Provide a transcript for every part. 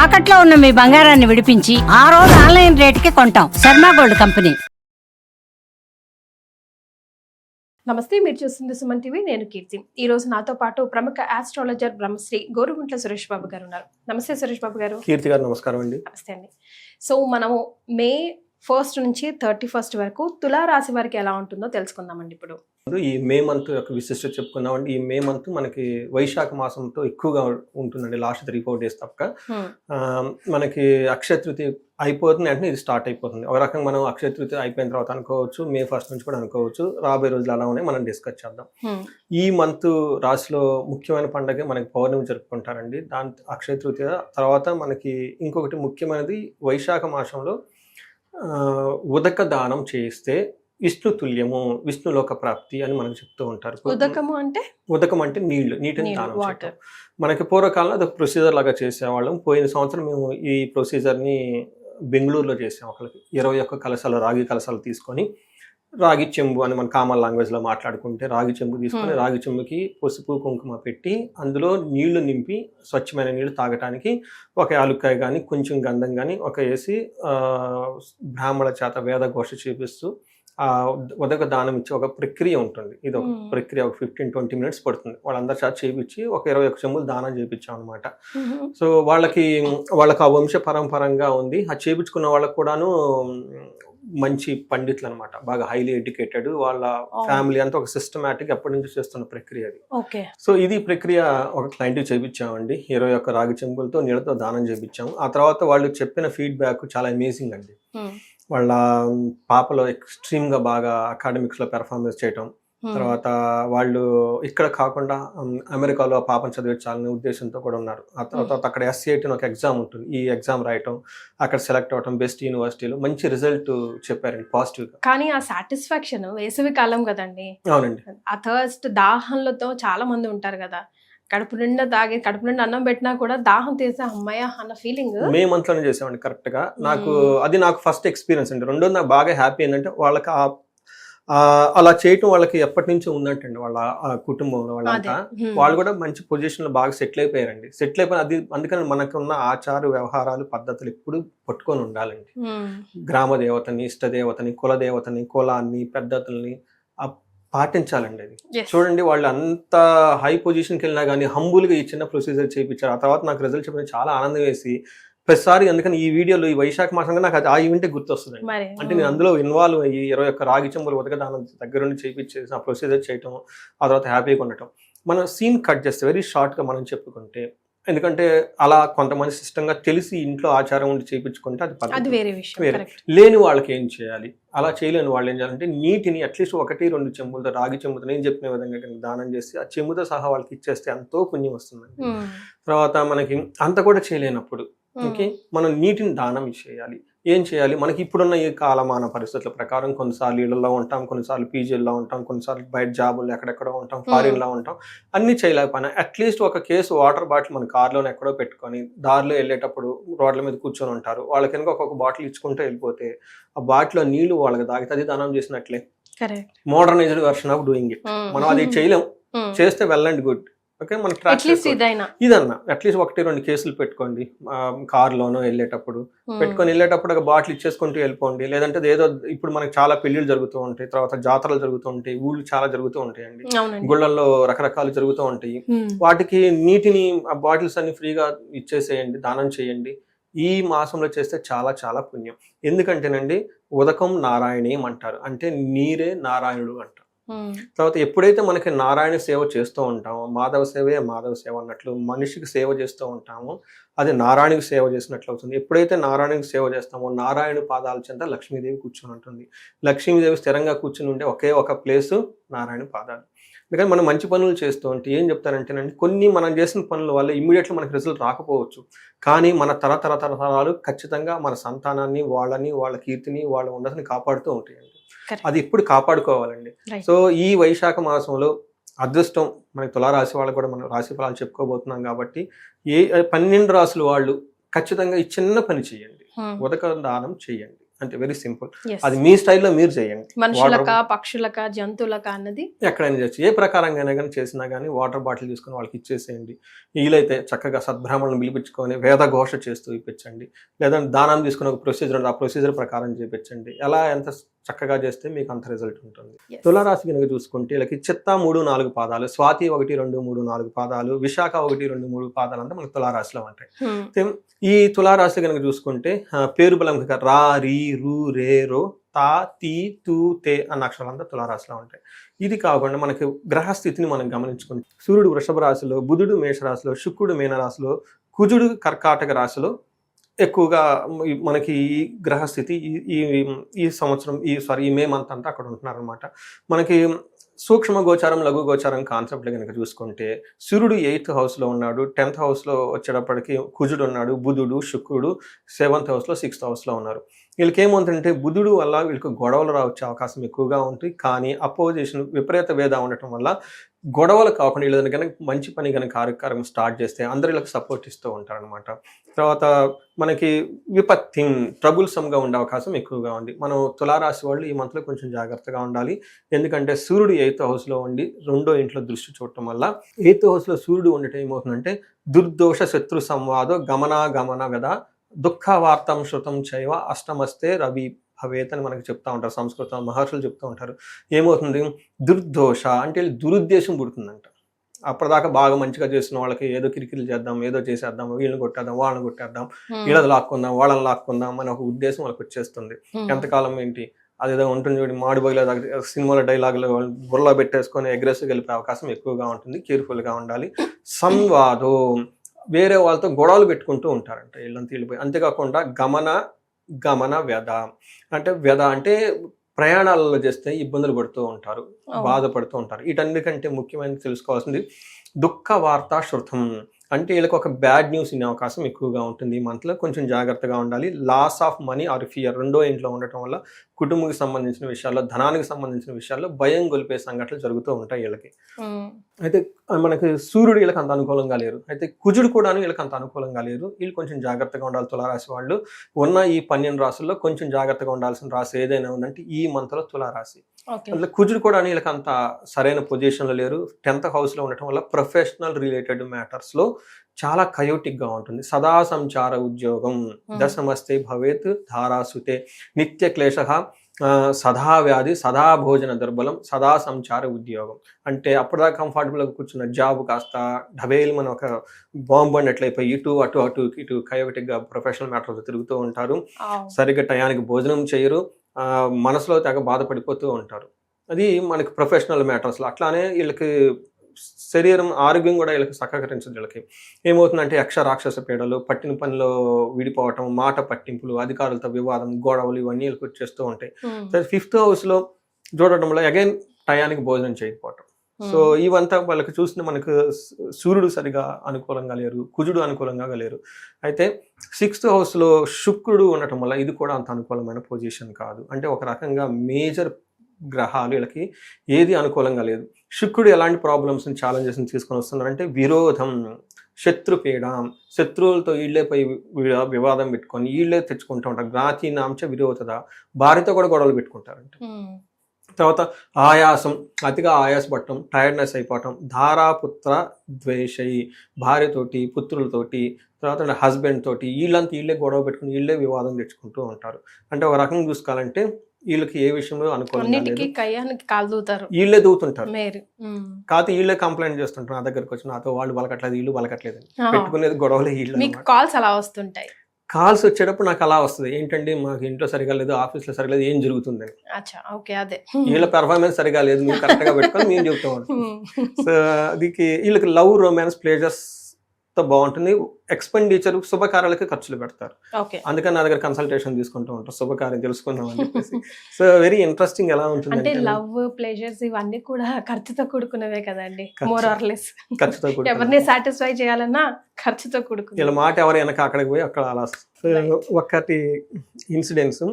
తాకట్లో ఉన్న మీ బంగారాన్ని విడిపించి ఆ రోజు ఆన్లైన్ రేటుకి కొంటాం. Sharma gold company. నమస్తే మీరు చూస్తుంది సుమన్ టీవీ నేను కీర్తి. ఈ రోజు నాతో పాటు ప్రముఖ ఆస్ట్రాలజర్ బ్రహ్మశ్రీ గోరుగుంట్ల సురేష్ బాబు గారు ఉన్నారు. నమస్తే సురేష్ బాబు గారు. కీర్తి గారు నమస్కారం అండి. నమస్తే అండి. సో మనము మే ఫస్ట్ నుంచి థర్టీ ఫస్ట్ వరకు తులా రాశి వారికి ఎలా ఉంటుందో తెలుసుకుందామండి ఇప్పుడు. ఈ మే మంత్ యొక్క విశిష్టత చెప్పుకుందామండి ఈ మే మంత్ మనకి వైశాఖ మాసంతో ఎక్కువగా ఉంటుందండి లాస్ట్ త్రీ ఫోర్ డేస్ తప్పక. ఆ, మనకి అక్షయ తృతీయ అయిపోతుంది అంటే ఇది స్టార్ట్ అయిపోతుంది ఒక రకంగా మనం అక్షయ తృతీయ అయిపోయిన తర్వాత అనుకోవచ్చు మే ఫస్ట్ నుంచి కూడా అనుకోవచ్చు రాబోయే రోజులు అలా ఉన్నాయి మనం డిస్కస్ చేద్దాం. ఈ మంత్ రాశిలో ముఖ్యమైన పండగ మనకి పౌర్ణమి జరుపుకుంటారండి దాని అక్షయ తృతీయ తర్వాత మనకి ఇంకొకటి ముఖ్యమైనది వైశాఖ మాసంలో ఉదక దానం చేయిస్తే విష్ణు తుల్యము విష్ణులోక ప్రాప్తి అని మనకు చెప్తూ ఉంటారు. ఉదకము అంటే? ఉదకం అంటే నీళ్ళు నీటిని దానం. మనకి పూర్వకాలంలో అది ప్రొసీజర్ లాగా చేసేవాళ్ళం. పోయిన సంవత్సరం మేము ఈ ప్రొసీజర్ని బెంగళూరులో చేసాం. ఒకరికి ఇరవై ఒక్క కలశాలు రాగి కలశాలు తీసుకొని రాగి చెంబు అని మన కామన్ లాంగ్వేజ్లో మాట్లాడుకుంటే రాగి చెంబు తీసుకొని. రాగి చెంబుకి పసుపు కుంకుమ పెట్టి అందులో నీళ్ళు నింపి స్వచ్ఛమైన నీళ్ళు తాగటానికి ఒక యాలుక్కాయ కానీ కొంచెం గంధం కానీ ఒక వేసి బ్రాహ్మణ చేత వేద ఘోష చూపిస్తూ ఉదక దానం ఇచ్చే ఒక ప్రక్రియ ఉంటుంది. ఇది ఒక. ప్రక్రియ ఒక ఫిఫ్టీన్ ట్వంటీ మినిట్స్ పడుతుంది. వాళ్ళందరి చేత చేయించి ఒక ఇరవై ఒక చెంబులు దానం చేయించాం అనమాట. సో వాళ్ళకి వాళ్ళకి ఆ వంశ పరంపరంగా ఉంది. ఆ చేయించుకున్న వాళ్ళకు కూడాను మంచి పండితులు అనమాట బాగా హైలీ ఎడ్యుకేటెడ్ వాళ్ళ. ఫ్యామిలీ అంతా ఒక సిస్టమేటిక్ ఎప్పటి నుంచి చేస్తున్న ప్రక్రియ అది. సో ఇది ప్రక్రియ ఒక క్లయింట్కి చేయించామండి. ఇరవై ఒక్క రాగి చెంబులతో నీళ్ళతో దానం చేయించాము. ఆ తర్వాత వాళ్ళు చెప్పిన ఫీడ్బ్యాక్ చాలా అమేజింగ్ అండి. వాళ్ళ పాపలో ఎక్స్ట్రీమ్గా బాగా అకాడమిక్స్లో పెర్ఫార్మెన్స్ చేయటం. తర్వాత వాళ్ళు ఇక్కడ కాకుండా అమెరికాలో ఆ పాపను చదివించాలనే ఉద్దేశంతో కూడా ఉన్నారు. ఆ తర్వాత అక్కడ ఎస్సీఐటీ ఒక ఎగ్జామ్ ఉంటుంది. ఈ ఎగ్జామ్ రాయటం అక్కడ సెలెక్ట్ అవ్వటం బెస్ట్ యూనివర్సిటీలో మంచి రిజల్ట్ చెప్పారండి పాజిటివ్గా. కానీ ఆ సాటిస్ఫాక్షన్ వేసవి కాలం కదండి. అవునండి. ఆ థర్స్ట్ దాహంలతో చాలా మంది ఉంటారు కదా. కడుపు నిండా తాగి కడుపు నిండా అన్నం పెట్టినా కూడా దాహం తీసే అమ్మాయ అన్న ఫీలింగ్ మే మంత్లోనే చేసామండి కరెక్ట్గా నాకు మ్మ్. అది నాకు ఫస్ట్ ఎక్స్పీరియన్స్ అండి. రెండోది నాకు బాగా హ్యాపీ ఏంటంటే వాళ్ళకి ఆ అలా చేయటం వాళ్ళకి ఎప్పటి నుంచో ఉందంటండి వాళ్ళ ఆ కుటుంబంలో వాళ్ళంతా. వాళ్ళు కూడా మంచి పొజిషన్లో బాగా సెటిల్ అయిపోయారండి. సెటిల్ అయిపోయిన అది అందుకని మనకున్న ఆచార వ్యవహారాలు పద్ధతులు ఎప్పుడు పట్టుకొని ఉండాలండి. గ్రామ దేవతని ఇష్ట దేవతని కుల దేవతని కులాన్ని పద్ధతుల్ని ఆ పాటించాలండి అది. చూడండి వాళ్ళు అంత హై పొజిషన్కి వెళ్ళినా కానీ హంబుల్గా ఈ చిన్న ప్రొసీజర్ చేయించారు. ఆ తర్వాత నాకు రిజల్ట్ చెప్పిన చాలా ఆనందం వేసి ప్రతిసారి అందుకని ఈ వీడియోలో ఈ వైశాఖ మాసంగా నాకు అది ఆ ఈవెంటే గుర్తొస్తుందండి. మరి అంటే నేను అందులో ఇన్వాల్వ్ అయ్యి ఇరవై ఒక్క రాగి చెంబులు ఉదకదానం దగ్గరుండి చేయించేసి ఆ ప్రొసీజర్ చేయటం ఆ తర్వాత హ్యాపీగా ఉండటం. మనం సీన్ కట్ చేస్తే వెరీ షార్ట్గా మనం చెప్పుకుంటే ఎందుకంటే అలా కొంతమంది సిస్టంగా తెలిసి ఇంట్లో ఆచారం ఉండి చేయించుకుంటే అది వేరే లేని వాళ్ళకి ఏం చేయాలి? అలా చేయలేని వాళ్ళు ఏం చేయాలంటే నీటిని అట్లీస్ట్ ఒకటి రెండు చెంబులతో రాగి చెంబుతో నేను చెప్పిన విధంగా దానం చేసి ఆ చెంబుతో సహా వాళ్ళకి ఇచ్చేస్తే ఎంతో పుణ్యం వస్తుందండి. తర్వాత మనకి అంత కూడా చేయలేనప్పుడు ఓకే మనం నీటిని దానం చేయాలి. ఏం చేయాలి? మనకి ఇప్పుడున్న ఈ కాలమాన పరిస్థితుల ప్రకారం కొన్నిసార్లు ఇళ్ళలో ఉంటాం కొన్నిసార్లు పీజీల్లో ఉంటాం కొన్నిసార్లు బయట జాబులు ఎక్కడెక్కడో ఉంటాం ఫారిన్లో ఉంటాం. అన్ని చేయలేకపోయినా అట్లీస్ట్ ఒక కేసు వాటర్ బాటిల్ మన కార్లోనే ఎక్కడో పెట్టుకొని దారిలో వెళ్ళేటప్పుడు రోడ్ల మీద కూర్చొని ఉంటారు. వాళ్ళకి కనుక ఒక్కొక్క బాటిల్ ఇచ్చుకుంటూ వెళ్ళిపోతే ఆ బాటిల్లో నీళ్ళు వాళ్ళకి తాగితే అది దానం చేసినట్లే. Modernised version of doing it మనం అది చేయలేం. చేస్తే వెల్ అండ్ గుడ్. ఓకే మన ట్రాక్ అట్లీస్ట్ ఇదైనా. ఇదన్నా అట్లీస్ట్ ఒకటి రెండు కేసులు పెట్టుకోండి. కార్లోనో వెళ్ళేటప్పుడు. Hmm. పెట్టుకొని వెళ్ళేటప్పుడు ఒక బాటిల్ ఇచ్చేసుకుంటూ వెళ్ళిపోండి. లేదంటే ఏదో ఇప్పుడు మనకి చాలా పెళ్ళిళ్ళు జరుగుతూ ఉంటాయి. తర్వాత జాతరలు జరుగుతూ ఉంటాయి. ఊళ్ళు చాలా జరుగుతూ ఉంటాయండి. గుళ్ళల్లో రకరకాలు జరుగుతూ ఉంటాయి. Hmm. వాటికి నీటిని ఆ బాటిల్స్ అన్ని ఫ్రీగా ఇచ్చేసేయండి. దానం చేయండి. ఈ మాసంలో చేస్తే చాలా చాలా పుణ్యం. ఎందుకంటేనండి ఉదకం నారాయణీయం అంటారు. అంటే నీరే నారాయణుడు అంటారు. తర్వాత ఎప్పుడైతే మనకి నారాయణ సేవ చేస్తూ ఉంటామో మాధవ సేవే మాధవ సేవ అన్నట్లు మనిషికి సేవ చేస్తూ ఉంటామో అది నారాయణకి సేవ చేసినట్లు అవుతుంది. ఎప్పుడైతే నారాయణకి సేవ చేస్తామో నారాయణ పాదాల చెంత లక్ష్మీదేవి కూర్చొని ఉంటుంది. లక్ష్మీదేవి స్థిరంగా కూర్చుని ఉండే ఒకే ఒక ప్లేసు నారాయణ పాదాలు. ఎందుకంటే మనం మంచి పనులు చేస్తూ ఉంటే ఏం చెప్తారంటేనండి కొన్ని మనం చేసిన పనుల వల్ల ఇమ్మీడియట్లీ మనకి రిజల్ట్ రాకపోవచ్చు. కానీ మన తరతర ఖచ్చితంగా మన సంతానాన్ని వాళ్ళని వాళ్ళ కీర్తిని వాళ్ళ ఉన్నతిని కాపాడుతూ ఉంటాయండి. అది ఎప్పుడు కాపాడుకోవాలండి. సో ఈ వైశాఖ మాసంలో అదృష్టం మనకి తులారాశి వాళ్ళకు కూడా మనం రాశి ఫలాలు చెప్పుకోబోతున్నాం కాబట్టి ఏ పన్నెండు రాసులు వాళ్ళు ఖచ్చితంగా ఈ చిన్న పని చేయండి. Hmm. ఉదక దానం చేయండి. అంటే వెరీ సింపుల్. అది మీ స్టైల్లో మీరు చేయండి. మనుషులక పక్షులక జంతువులక అన్నది ఎక్కడైనా చేయొచ్చు. ఏ ప్రకారంగా కానీ చేసినా కానీ వాటర్ బాటిల్ తీసుకొని వాళ్ళకి ఇచ్చేసేయండి. వీలైతే చక్కగా సద్బ్రాహ్మణులను పిలిపించుకొని వేద ఘోష చేస్తూ ఇప్పించండి. లేదంటే దానం తీసుకుని ఒక ప్రొసీజర్ ఉంది ఆ ప్రొసీజర్ ప్రకారం చేయించండి ఎలా ఎంత చక్కగా చేస్తే మీకు అంత రిజల్ట్ ఉంటుంది. తులారాశి కనుక చూసుకుంటే వీళ్ళకి చిత్త మూడు నాలుగు పాదాలు స్వాతి ఒకటి రెండు మూడు నాలుగు పాదాలు విశాఖ ఒకటి రెండు మూడు పాదాలు అంతా మనకు తులారాశిలో ఉంటాయి. ఈ తులారాశి కనుక చూసుకుంటే పేరు బలం కనుక రా రీ రు రే రో తా తీ తూ తే అన్న అక్షరాలంతా తులారాశిలో ఉంటాయి. ఇది కాకుండా మనకి గ్రహస్థితిని మనం గమనించుకుంటే సూర్యుడు వృషభ రాశిలో బుధుడు మేషరాశిలో శుక్రుడు మీనరాశిలో కుజుడు కర్కాటక రాశిలో ఎక్కువగా మనకి ఈ గ్రహస్థితి ఈ- ఈ ఈ సంవత్సరం ఈ సారీ ఈ మే మంత్ అంతా అక్కడ ఉంటున్నారనమాట మనకి సూక్ష్మ గోచారం లఘు గోచారం కాన్సెప్ట్లు కనుక చూసుకుంటే సూర్యుడు ఎయిత్ హౌస్లో ఉన్నాడు టెన్త్ హౌస్లో వచ్చేటప్పటికి కుజుడు ఉన్నాడు బుధుడు శుక్రుడు సెవెంత్ హౌస్లో సిక్స్త్ హౌస్లో ఉన్నారు. వీళ్ళకి ఏమవుతుందంటే బుధుడు వల్ల వీళ్ళకి గొడవలు రావచ్చే అవకాశం ఎక్కువగా ఉంటుంది కానీ అపోజిషన్ విపరీత వేద ఉండటం వల్ల గొడవలు కాకుండా వీళ్ళని కనుక మంచి పని కనుక కార్యక్రమం స్టార్ట్ చేస్తే అందరు వీళ్ళకి సపోర్ట్ ఇస్తూ ఉంటారనమాట తర్వాత మనకి విపత్తి ట్రబుల్సమ్గా ఉండే అవకాశం ఎక్కువగా ఉంది. మనం తులారాశి వాళ్ళు ఈ మంత్లో కొంచెం జాగ్రత్తగా ఉండాలి. ఎందుకంటే సూర్యుడు ఎయిత్ హౌస్లో ఉండి రెండో ఇంట్లో దృష్టి చూడటం వల్ల ఎయిత్ హౌస్లో సూర్యుడు ఉండటం ఏమవుతుందంటే దుర్దోష శత్రు సంవాదం గమనాగమన వెద దుఃఖ వార్తం శృతం చైవ అష్టమస్తే రవి భవేత్ అని మనకి చెప్తా ఉంటారు సంస్కృతం మహర్షులు చెప్తూ ఉంటారు. ఏమవుతుంది? దుర్దోష అంటే దురుద్దేశం పుడుతుందంట. అప్పటిదాకా బాగా మంచిగా చేసిన వాళ్ళకి ఏదో కిరికిరి చేద్దాం ఏదో చేసేద్దాం వీళ్ళని కొట్టేద్దాం వాళ్ళని కొట్టేద్దాం. వీళ్ళది లాక్కుందాం వాళ్ళని లాక్కుందాం అనే ఒక ఉద్దేశం వాళ్ళకి వచ్చేస్తుంది. ఎంతకాలం ఏంటి? అదేదో ఉంటుంది చూడండి మాడి బయలు సినిమాల డైలాగులు బుర్రలో పెట్టేసుకొని అగ్రెసివ్ వెళ్ళిపోయే అవకాశం ఎక్కువగా ఉంటుంది కేర్ఫుల్గా ఉండాలి. సంవాదో. వేరే వాళ్ళతో గొడవలు పెట్టుకుంటూ ఉంటారంట. వీళ్ళంతా వెళ్ళిపోయి అంతేకాకుండా గమన గమన వ్యధ. అంటే వ్యధ అంటే ప్రయాణాలలో చేస్తే ఇబ్బందులు పడుతూ ఉంటారు. బాధపడుతూ ఉంటారు. వీటన్నిటికంటే ముఖ్యమైన తెలుసుకోవాల్సింది దుఃఖ వార్త శృతం. అంటే వీళ్ళకి ఒక బ్యాడ్ న్యూస్ ఇనే అవకాశం ఎక్కువగా ఉంటుంది ఈ మంత్లో. కొంచెం జాగ్రత్తగా ఉండాలి. Loss of money or fear రెండో ఇంట్లో ఉండటం వల్ల కుటుంబానికి సంబంధించిన విషయాల్లో ధనానికి సంబంధించిన విషయాల్లో భయం గొలిపే సంఘటనలు జరుగుతూ ఉంటాయి వీళ్ళకి. అయితే మనకి సూర్యుడు వీళ్ళకి అంత అనుకూలంగా లేరు. అయితే కుజుడు కూడా వీళ్ళకి అంత అనుకూలంగా లేరు. వీళ్ళు కొంచెం జాగ్రత్తగా ఉండాలి తులారాశి వాళ్ళు. ఉన్న ఈ పన్నెండు రాశుల్లో కొంచెం జాగ్రత్తగా ఉండాల్సిన రాశి ఏదైనా ఉందంటే ఈ మంత్లో తులారాశి. అందులో కుజుడు కూడా వీళ్ళకి అంత సరైన పొజిషన్లో లేరు. టెన్త్ హౌస్లో ఉండటం వల్ల ప్రొఫెషనల్ రిలేటెడ్ మ్యాటర్స్లో చాలా కయోటిక్గా ఉంటుంది. సదా సంచార ఉద్యోగం. దశమస్తే భవేత్ ధారాసుతే. నిత్య క్లేశ సదా వ్యాధి సదా భోజన దుర్బలం సదా సంచార ఉద్యోగం. అంటే అప్పటిదాకా కంఫర్టబుల్గా కూర్చున్న జాబ్ కాస్త డబేల్ మన ఒక బాంబు అన్నట్లయిపోయి ఇటు అటు అటు ఇటు కయోటిక్గా ప్రొఫెషనల్ మ్యాటర్స్ తిరుగుతూ ఉంటారు. సరిగ్గా టయానికి భోజనం చేయరు. మనసులో తెగ బాధపడిపోతూ ఉంటారు. అది మనకి ప్రొఫెషనల్ మ్యాటర్స్లో అట్లానే వీళ్ళకి శరీరం ఆరోగ్యం కూడా వీళ్ళకి సహకరించదు వీళ్ళకి. ఏమవుతుందంటే యక్ష రాక్షస పీడలు పట్టిన పనిలో విడిపోవటం మాట పట్టింపులు అధికారులతో వివాదం గొడవలు ఇవన్నీ వీళ్ళకి వచ్చేస్తూ ఉంటాయి. ఫిఫ్త్ హౌస్లో చూడటంలో అగైన్ టయానికి భోజనం చేయకపోవటం. సో ఇవంతా వాళ్ళకి చూసిన మనకు సూర్యుడు సరిగా అనుకూలంగా లేరు కుజుడు అనుకూలంగా లేరు. అయితే సిక్స్త్ హౌస్లో శుక్రుడు ఉండటం వల్ల ఇది కూడా అంత అనుకూలమైన పొజిషన్ కాదు. అంటే ఒక రకంగా మేజర్ గ్రహాలు వీళ్ళకి ఏది అనుకూలంగా లేదు. శుక్రుడు ఎలాంటి ప్రాబ్లమ్స్ని ఛాలెంజెస్ని తీసుకొని వస్తున్నారంటే విరోధం శత్రుపీడ శత్రువులతో వీళ్ళే పై వి- వివాదం పెట్టుకొని వీళ్ళే తెచ్చుకుంటూ ఉంటారు. జ్ఞాతి నాంచ విరోధత భార్యతో కూడా గొడవలు పెట్టుకుంటారంట. తర్వాత ఆయాసం అతిగా ఆయాసపడటం టైర్డ్నెస్ అయిపోవటం ధారాపుత్ర ద్వేషై భార్యతోటి పుత్రులతోటి తర్వాత హస్బెండ్ తోటి వీళ్ళంతా వీళ్ళే గొడవ పెట్టుకుని వీళ్ళే వివాదం తెచ్చుకుంటూ ఉంటారు. అంటే ఒక రకంగా చూసుకోవాలంటే వీళ్ళకి ఏ విషయంలో కయ్యానికి కాలు దూతారు. వీళ్ళే దూతుంటారు. కాకపోతే వీళ్ళే కంప్లైంట్ చేస్తుంటారు నా దగ్గరకు వచ్చి నాతో వాళ్ళు బలకట్లేదు వీళ్ళు బలకట్లేదు అని. పెట్టుకునేది గొడవలే వీళ్ళు. కాల్స్ అలా వస్తుంటాయి. కాల్స్ వచ్చేటప్పుడు నాకు అలా వస్తుంది. ఏంటంటే మాకు ఇంట్లో సరిగా లేదు ఆఫీస్లో సరిగా లేదు ఏం జరుగుతుందని. ఓకే అదే. వీళ్ళ పెర్ఫార్మెన్స్ సరిగా లేదు నువ్వు కరెక్ట్గా పెట్టుకొని మేము చెప్తూ. సో అదికి వీళ్ళకి లవ్ రొమాన్స్ ప్లేజర్స్ తో బాగుంటుంది. ఎక్స్పెండిచర్ శుభకార్యాలకి ఖర్చులు పెడతారు. అందుకని నా దగ్గర కన్సల్టేషన్ తీసుకుంటూ ఉంటారు. శుభకార్యం తెలుసుకుందాం అని చెప్పేసి. సో వెరీ ఇంట్రెస్టింగ్ ఎలా ఉంటుంది అంటే లవ్ ప్లేజర్స్ ఇవన్నీ కూడా ఖర్చుతో కూడుకున్నవే కదండి. మోర్ ఆర్ లెస్ ఖర్చుతో. ఎవరిని సాటిస్ఫై చేయాలన్నా ఖర్చుతో కూడుకున్నది వీళ్ళ మాట ఎవరు వెనక అక్కడికి పోయి అక్కడ అలా. ఒకటి ఇన్సిడెంట్స్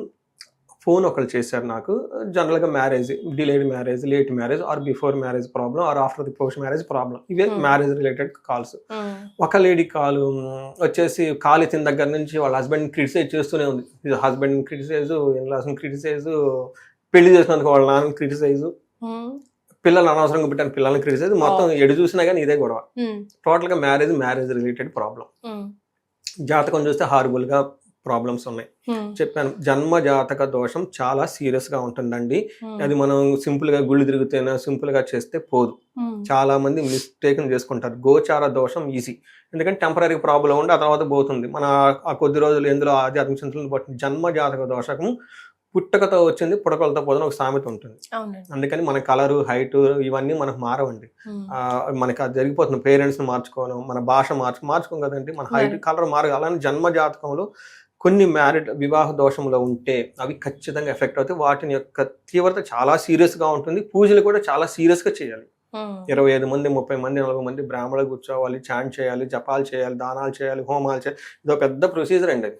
ఫోన్ ఒకళ్ళు చేశారు నాకు. జనరల్గా marriage delayed marriage late marriage or before marriage problem or after the post marriage problem ఇవే Hmm. మ్యారేజ్ రిలేటెడ్ కాల్స్ ఒక లేడీ కాల్ వచ్చేసి కాల్ ఇచ్చిన దగ్గర నుంచి వాళ్ళ హస్బెండ్ క్రిటిసైజ్ చేస్తూనే ఉంది. హస్బెండ్ క్రిటిసైజ్ ఇన్లాస్ క్రిటిసైజ్ పెళ్ళి చేసినందుకు వాళ్ళ నాన్న క్రిటిసైజ్ ఉమ్, పిల్లలు అనవసరంగా పెట్టిన పిల్లల్ని క్రిటిసైజ్ మొత్తం ఎడు చూసినా కానీ ఇదే గొడవ. ఉమ్, టోటల్గా మ్యారేజ్ మ్యారేజ్ రిలేటెడ్ ప్రాబ్లం జాతకం చూస్తే హార్బుల్గా ప్రాబ్లమ్స్ ఉన్నాయి. చెప్పాను జన్మ జాతక దోషం చాలా సీరియస్గా ఉంటుందండి. అది మనం సింపుల్గా గుళ్ళు తిరుగుతేనే సింపుల్గా చేస్తే పోదు. చాలా మంది మిస్టేక్ చేసుకుంటారు. గోచార దోషం ఈజీ. ఎందుకంటే టెంపరీ ప్రాబ్లం ఉండి ఆ తర్వాత పోతుంది. మన ఆ కొద్ది రోజులు ఎందులో ఆధ్యాత్మిక చింతలను బట్టి జన్మ జాతక దోషకం పుట్టకతో వచ్చింది పుడకలతో పోదని ఒక సామెత ఉంటుంది. అందుకని మన కలరు హైట్ ఇవన్నీ మనకు మారవండి. మనకి అది జరిగిపోతుంది. పేరెంట్స్ని మార్చుకోవడం మన భాష మార్చు మార్చుకోం కదండి. మన హైట్. కలర్ మారు అలానే జన్మ జాతకంలో కొన్ని మ్యారిడ్ వివాహ దోషంలో ఉంటే అవి ఖచ్చితంగా ఎఫెక్ట్ అవుతాయి. వాటిని యొక్క తీవ్రత చాలా సీరియస్గా ఉంటుంది. పూజలు కూడా చాలా సీరియస్గా చేయాలి. ఇరవై ఐదు మంది ముప్పై మంది నలభై మంది బ్రాహ్మణులు కూర్చోవాలి చాంట్ చేయాలి జపాలు చేయాలి దానాలు చేయాలి హోమాలు చేయాలి. ఇదో పెద్ద ప్రొసీజర్ అండి అది.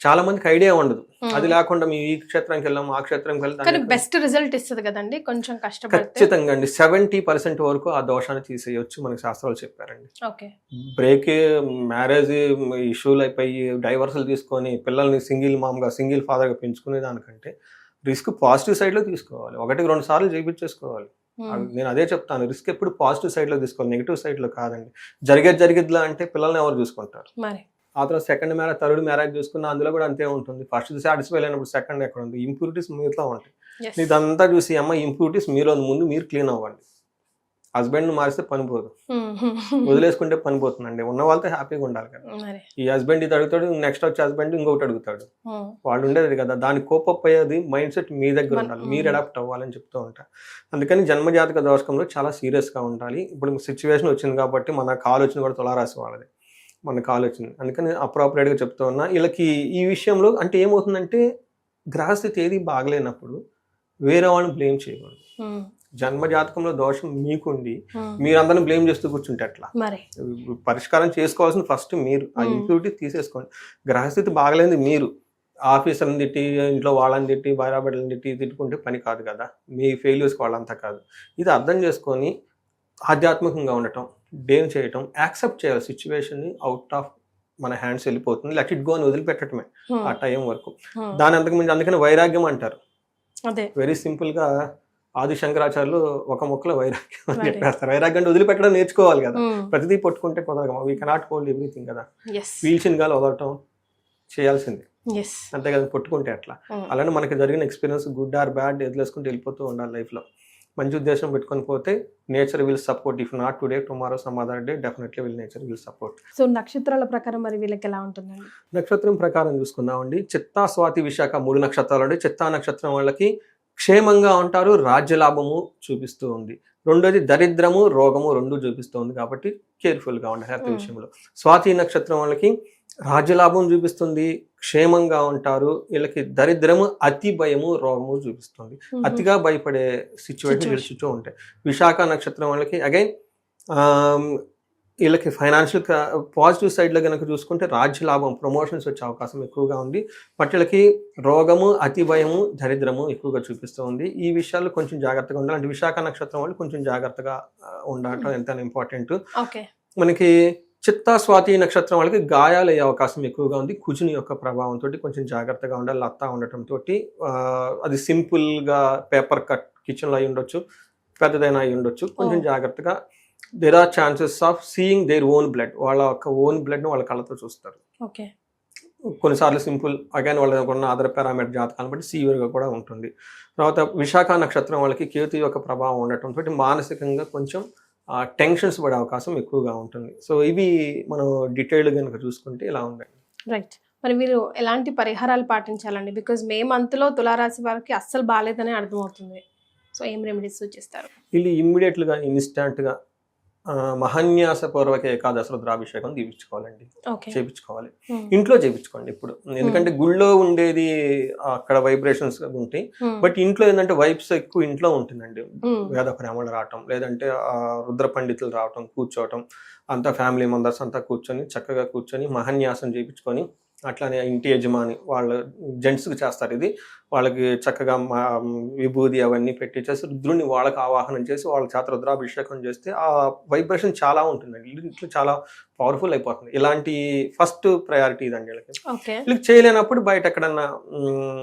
చాలా మందికి ఐడియా ఉండదు. ఉమ్. అది లేకుండా మేము ఈ క్షేత్రంకి వెళ్ళాం ఆ క్షేత్రంకి కానీ వెళ్తాం బెస్ట్ రిజల్ట్ ఇస్తుంది కదండి కొంచెం కష్టపడితే. ఖచ్చితంగా అండి. సెవెంటీ పర్సెంట్ వరకు ఆ దోషాన్ని తీసేయొచ్చు మనకి శాస్త్రాలు చెప్పారండి. బ్రేక్ మ్యారేజ్ ఇష్యూలు అయిపోయి డైవర్సులు తీసుకొని పిల్లల్ని సింగిల్ మామ్గా సింగిల్ ఫాదర్గా పెంచుకునే దానికంటే రిస్క్ పాజిటివ్ సైడ్లో తీసుకోవాలి. ఒకటికి రెండు సార్లు చేయించేసుకోవాలి అవి నేను అదే చెప్తాను రిస్క్ ఎప్పుడు పాజిటివ్ సైడ్లో తీసుకోవాలి నెగిటివ్ సైడ్లో కాదండి. జరిగేది జరిగిద్దిలా అంటే పిల్లల్ని ఎవరు చూసుకుంటారు? మరి. ఆ తర్వాత సెకండ్ మ్యారేజ్ థర్డ్ మ్యారేజ్ చూసుకున్న అందులో కూడా అంతే ఉంటుంది. ఫస్ట్ సాటిస్ఫై అయినప్పుడు సెకండ్ ఎక్కడ ఉంది ఇంప్యూరిటీస్ మీతో ఉంటాయి. ఇదంతా చూసి అమ్మ ఇంప్యూరిటీస్ మీలో ముందు మీరు క్లీన్ అవ్వండి. హస్బెండ్ మారిస్తే పని పోదు. వదిలేసుకుంటే పని పోతుందండి. ఉన్న వాళ్ళతో హ్యాపీగా ఉండాలి కదా. మరి. ఈ హస్బెండ్ ఇది అడుగుతాడు నెక్స్ట్ వచ్చే హస్బెండ్ ఇంకొకటి అడుగుతాడు. వాళ్ళు ఉండేది కదా దాని కోపప్ అయ్యేది మైండ్ సెట్ మీ దగ్గర ఉండాలి. మీరు అడాప్ట్ అవ్వాలని చెప్తూ ఉంటా అందుకని జన్మజాతక దోషకంలో చాలా సీరియస్గా ఉండాలి. ఇప్పుడు సిచ్యువేషన్ వచ్చింది కాబట్టి మన కాల్ వచ్చింది కూడా తులారాశి వాళ్ళది. మన కాల్ వచ్చింది అందుకని అప్రాపరేట్గా చెప్తూ ఉన్నా వీళ్ళకి ఈ విషయంలో అంటే ఏమవుతుందంటే గ్రహస్థితి ఏది బాగలేనప్పుడు వేరే వాళ్ళని బ్లేమ్ చేయకూడదు. జన్మ జాతకంలో దోషం మీకుండి ఉమ్, మీరందరిని బ్లేమ్ చేస్తూ కూర్చుంటే మరి. పరిష్కారం చేసుకోవాల్సిన ఫస్ట్ మీరు ఆ. ఇంప్యూరిటీ తీసేసుకోండి. గ్రహస్థితి బాగలేనిది మీరు. ఆఫీసర్ని తిట్టి ఇంట్లో వాళ్ళని తిట్టి భార్యాబిడ్డలను తిట్టి తిట్టుకుంటే పని కాదు కదా. మీ ఫెయిల్యూర్స్ వాళ్ళంతా కాదు. ఇది అర్థం చేసుకొని ఆధ్యాత్మికంగా ఉండటం. డేమ్ చేయటం యాక్సెప్ట్ చేయాలి. సిచ్యువేషన్ని అవుట్ ఆఫ్ మన హ్యాండ్స్ వెళ్ళిపోతుంది. లెట్ ఇట్ గో అని వదిలిపెట్టడమే ఆ టైం వరకు. దాని అంతకు మించి అందుకని వైరాగ్యం అంటారు. వెరీ సింపుల్గా ఆది శంకరాచార్యులు ఒక మొక్కలో వైరాగ్యం అని. చెప్పేస్తారు. వైరాగ్యం అంటే వదిలిపెట్టడం నేర్చుకోవాలి కదా. ఉమ్, ప్రతిదీ పట్టుకుంటే కుదరదు వీ కెనాట్ హోల్డ్ ఎవ్రీథింగ్ కదా. పీల్చిన గాలి వదలటం చేయాల్సింది. అంతే కదా పట్టుకుంటే అట్లా ఉమ్, అలానే మనకి జరిగిన ఎక్స్పీరియన్స్ గుడ్ ఆర్ బ్యాడ్ ఎదులేసుకుంటూ వెళ్ళిపోతూ ఉండాలి లైఫ్లో మంచి ఉద్దేశం పెట్టుకొని పోతే nature will support. If not today tomorrow some other day definitely will nature will support. So నక్షత్రాల ప్రకారం మరి వీళ్ళకి ఎలా ఉంటుందండి? నక్షత్రం ప్రకారం చూసుకుందామండి. చిత్తా స్వాతి విశాఖ మూడు నక్షత్రాలు అంటే చిత్తా నక్షత్రం వాళ్ళకి క్షేమంగా ఉంటారు రాజ్య లాభము చూపిస్తూ ఉంది. రెండోది దరిద్రము రోగము రెండు చూపిస్తూ ఉంది కాబట్టి కేర్ఫుల్గా ఉండాలి హెల్త్. విషయంలో. స్వాతి నక్షత్రం వాళ్ళకి రాజ్యలాభం చూపిస్తుంది క్షేమంగా ఉంటారు వీళ్ళకి దరిద్రము అతి భయము రోగము చూపిస్తుంది. అతిగా భయపడే సిచ్యువేషన్. చుట్టూ ఉంటాయి. విశాఖ నక్షత్రం వాళ్ళకి అగైన్ వీళ్ళకి ఫైనాన్షియల్ పాజిటివ్ సైడ్లో కనుక చూసుకుంటే రాజ్య లాభం ప్రమోషన్స్ వచ్చే అవకాశం ఎక్కువగా ఉంది. వీళ్ళకి రోగము అతి భయము దరిద్రము ఎక్కువగా చూపిస్తూ ఉంది. ఈ విషయాల్లో కొంచెం జాగ్రత్తగా ఉండాలి. అంటే విశాఖ నక్షత్రం వాళ్ళు కొంచెం జాగ్రత్తగా ఉండటం ఎంత ఇంపార్టెంట్ ఓకే. మనకి చిత్తా స్వాతి నక్షత్రం వాళ్ళకి గాయాలు అయ్యే అవకాశం ఎక్కువగా ఉంది. కుజుని యొక్క ప్రభావంతో కొంచెం జాగ్రత్తగా ఉండాలి. లత్తా ఉండటం తోటి ఆ, అది సింపుల్గా పేపర్ కట్ కిచెన్లో అయి ఉండొచ్చు పెద్దదైనా అయి ఉండొచ్చు కొంచెం. జాగ్రత్తగా there are chances of seeing their own blood వాళ్ళ యొక్క ఓన్ బ్లడ్ను వాళ్ళ కళ్ళతో చూస్తారు. ఓకే కొన్నిసార్లు సింపుల్ అగైన్ వాళ్ళ ఉన్న అదర్ పారామీటర్ జాతకాలను బట్టి severe గా కూడా ఉంటుంది. తర్వాత విశాఖ నక్షత్రం వాళ్ళకి కేతు యొక్క ప్రభావం ఉండటం తోటి మానసికంగా కొంచెం టెన్షన్స్ పడే అవకాశం ఎక్కువగా ఉంటుంది. సో ఇవి మనం డీటెయిల్డ్ కనుక చూసుకుంటే ఇలా ఉందండి రైట్ మరి మీరు ఎలాంటి పరిహారాలు పాటించాలండి? బికాజ్ మే మంత్లో తులారాశి వారికి అస్సలు బాగాలేదని అర్థమవుతుంది. సో ఏం రెమెడీస్ సూచిస్తారు వీళ్ళు ఇమ్మీడియట్గా ఇన్స్టాంట్గా మహాన్యాసపూర్వక ఏకాదశ రుద్రాభిషేకం దీపించుకోవాలండి చేపించుకోవాలి. ఇంట్లో చేపించుకోండి ఇప్పుడు. ఎందుకంటే గుళ్ళో ఉండేది అక్కడ వైబ్రేషన్స్ ఉంటాయి బట్ ఇంట్లో ఏంటంటే వైబ్స్ ఎక్కువ ఇంట్లో ఉంటుందండి. వేద బ్రాహ్మణులు రావటం లేదంటే ఆ రుద్ర పండితులు రావటం కూర్చోవటం అంతా ఫ్యామిలీ మెంబర్స్ అంతా కూర్చొని చక్కగా కూర్చొని మహాన్యాసం చేయించుకొని అట్లానే ఇంటి యజమాని వాళ్ళ జెంట్స్కి చేస్తారు ఇది. వాళ్ళకి చక్కగా మా విభూది అవన్నీ పెట్టించేసి రుద్రుని వాళ్ళకి ఆవాహనం చేసి వాళ్ళ చేత రుద్రాభిషేకం చేస్తే ఆ వైబ్రేషన్ చాలా ఉంటుందండి. ఇంట్లో చాలా పవర్ఫుల్ అయిపోతుంది. ఇలాంటి ఫస్ట్ ప్రయారిటీ ఇదండి వీళ్ళకి. వీళ్ళకి చేయలేనప్పుడు బయట ఎక్కడన్నా మ్,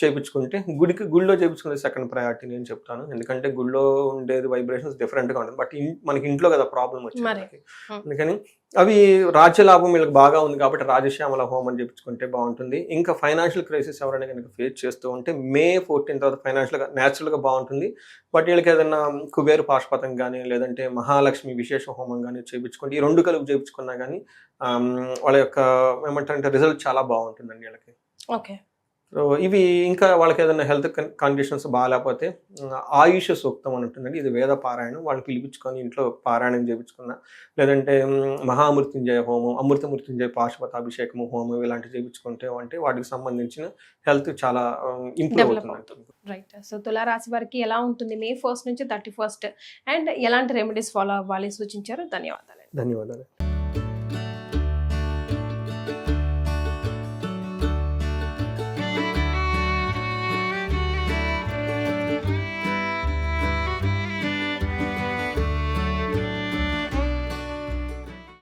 చేపించుకుంటే గుడికి గుడిలో చేపించుకునే సెకండ్ ప్రయారిటీ నేను చెప్తాను. ఎందుకంటే గుడిలో ఉండేది వైబ్రేషన్స్ డిఫరెంట్గా ఉంటుంది. బట్ మనకి ఇంట్లో కదా ప్రాబ్లం వచ్చింది. అందుకని అవి రాజ్యలాభం వీళ్ళకి బాగా ఉంది కాబట్టి రాజశ్యామల హోమం చెప్పించుకుంటే బాగుంటుంది. ఇంకా ఫైనాన్షియల్ క్రైసిస్ ఎవరైనా కనుక ఫేస్ చేస్తూ ఉంటే మే ఫోర్టీన్ తర్వాత ఫైనాన్షియల్గా న్యాచురల్గా బాగుంటుంది. బట్ వీళ్ళకి ఏదైనా కుబేరు పాశుపతం కానీ లేదంటే మహాలక్ష్మి విశేష హోమం కానీ చేయించుకోండి. ఈ రెండు కలుపు చేయించుకున్నా కానీ వాళ్ళ యొక్క ఏమంటారంటే రిజల్ట్ చాలా బాగుంటుందండి వీళ్ళకి. ఓకే. సో ఇవి ఇంకా వాళ్ళకి ఏదైనా హెల్త్ కండిషన్స్ బాగాలేకపోతే ఆయుష సూక్తం అని ఉంటుందండి. ఇది వేద పారాయణం. వాళ్ళని పిలిపించుకొని ఇంట్లో పారాయణం చేయించుకున్న లేదంటే మహామృత్యుంజయ హోమం అమృత మృత్యుంజయ పాశుపతాభిషేకము హోమం ఇలాంటివి చేయించుకుంటే అంటే వాటికి సంబంధించిన హెల్త్ చాలా ఇంప్రూవ్ అవుతుంది. రైట్ సో తులారాశి వారికి ఎలా ఉంటుంది? మే ఫస్ట్ నుంచి థర్టీ ఫస్ట్ అండ్ ఎలాంటి రెమెడీస్ ఫాలో అవ్వాలి? సూచించారు. ధన్యవాదాలు. ధన్యవాదాలు.